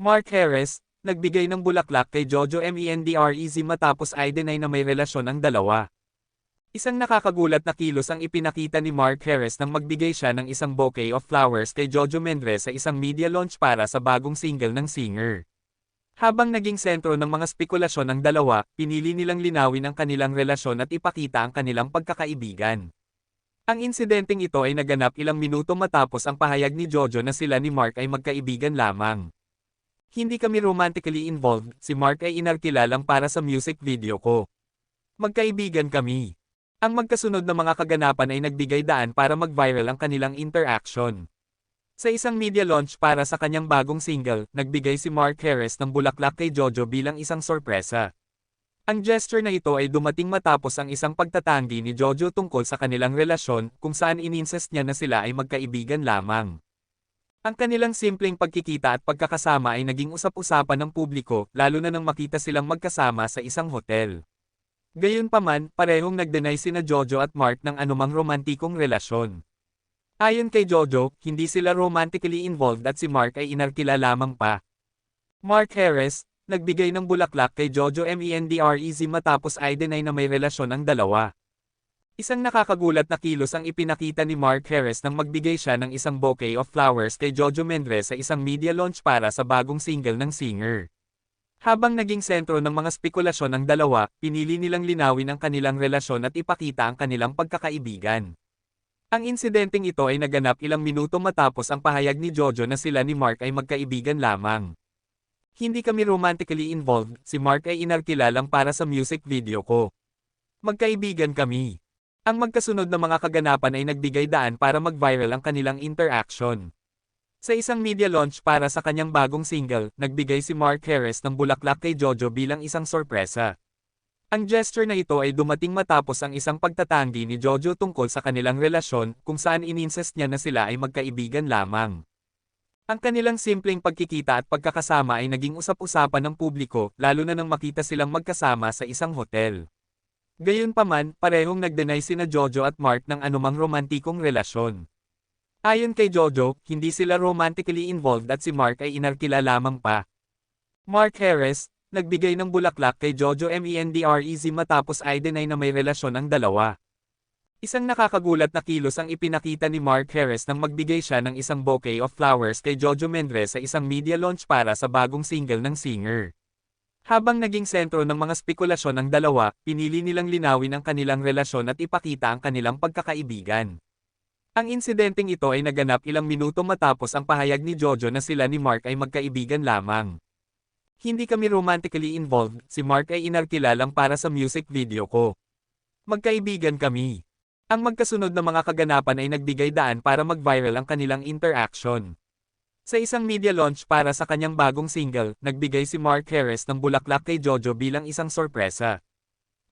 Mark Harris, nagbigay ng bulaklak kay Jojo Mendrez matapos i-deny na may relasyon ang dalawa. Isang nakakagulat na kilos ang ipinakita ni Mark Harris nang magbigay siya ng isang bouquet of flowers kay Jojo Mendrez sa isang media launch para sa bagong single ng singer. Habang naging sentro ng mga spekulasyon ng dalawa, pinili nilang linawin ang kanilang relasyon at ipakita ang kanilang pagkakaibigan. Ang insidenteng ito ay naganap ilang minuto matapos ang pahayag ni Jojo na sila ni Mark ay magkaibigan lamang. Hindi kami romantically involved, si Mark ay inarkila lang para sa music video ko. Magkaibigan kami. Ang magkasunod na mga kaganapan ay nagbigay daan para mag-viral ang kanilang interaction. Sa isang media launch para sa kanyang bagong single, nagbigay si Mark Harris ng bulaklak kay Jojo bilang isang sorpresa. Ang gesture na ito ay dumating matapos ang isang pagtatanggi ni Jojo tungkol sa kanilang relasyon kung saan ininsist niya na sila ay magkaibigan lamang. Ang kanilang simpleng pagkikita at pagkakasama ay naging usap-usapan ng publiko, lalo na nang makita silang magkasama sa isang hotel. Gayunpaman, parehong nagdenay sina Jojo at Mark ng anumang romantikong relasyon. Ayon kay Jojo, hindi sila romantically involved at si Mark ay inarkila lamang pa. Mark Harris, nagbigay ng bulaklak kay Jojo Mendrez matapos i-deny na may relasyon ang dalawa. Isang nakakagulat na kilos ang ipinakita ni Mark Harris nang magbigay siya ng isang bouquet of flowers kay Jojo Mendrez sa isang media launch para sa bagong single ng singer. Habang naging sentro ng mga spekulasyon ng dalawa, pinili nilang linawin ang kanilang relasyon at ipakita ang kanilang pagkakaibigan. Ang insidenteng ito ay naganap ilang minuto matapos ang pahayag ni Jojo na sila ni Mark ay magkaibigan lamang. Hindi kami romantically involved, si Mark ay inarkila lang para sa music video ko. Magkaibigan kami. Ang magkasunod na mga kaganapan ay nagbigay daan para mag-viral ang kanilang interaction. Sa isang media launch para sa kanyang bagong single, nagbigay si Mark Harris ng bulaklak kay Jojo bilang isang sorpresa. Ang gesture na ito ay dumating matapos ang isang pagtatanggi ni Jojo tungkol sa kanilang relasyon kung saan ininsist niya na sila ay magkaibigan lamang. Ang kanilang simpleng pagkikita at pagkakasama ay naging usap-usapan ng publiko lalo na nang makita silang magkasama sa isang hotel. Gayunpaman, parehong nagdenay sina Jojo at Mark ng anumang romantikong relasyon. Ayon kay Jojo, hindi sila romantically involved at si Mark ay inarkila lamang pa. Mark Harris, nagbigay ng bulaklak kay Jojo Mendrez matapos i-deny na may relasyon ang dalawa. Isang nakakagulat na kilos ang ipinakita ni Mark Harris nang magbigay siya ng isang bouquet of flowers kay Jojo Mendrez sa isang media launch para sa bagong single ng singer. Habang naging sentro ng mga spekulasyon ng dalawa, pinili nilang linawin ang kanilang relasyon at ipakita ang kanilang pagkakaibigan. Ang insidenteng ito ay naganap ilang minuto matapos ang pahayag ni Jojo na sila ni Mark ay magkaibigan lamang. Hindi kami romantically involved, si Mark ay inarkila lang para sa music video ko. Magkaibigan kami. Ang magkasunod na mga kaganapan ay nagbigay daan para mag-viral ang kanilang interaction. Sa isang media launch para sa kanyang bagong single, nagbigay si Mark Harris ng bulaklak kay Jojo bilang isang sorpresa.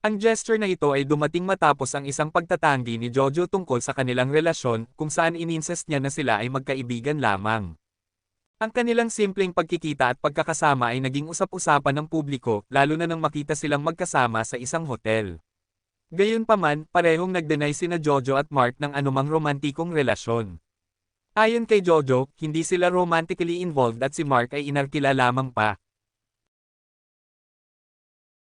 Ang gesture na ito ay dumating matapos ang isang pagtatanggi ni Jojo tungkol sa kanilang relasyon kung saan ininsist niya na sila ay magkaibigan lamang. Ang kanilang simpleng pagkikita at pagkakasama ay naging usap-usapan ng publiko lalo na nang makita silang magkasama sa isang hotel. Gayunpaman, parehong nagdenay sina Jojo at Mark ng anumang romantikong relasyon. Ayon kay Jojo, hindi sila romantically involved at si Mark ay inarkila lamang pa.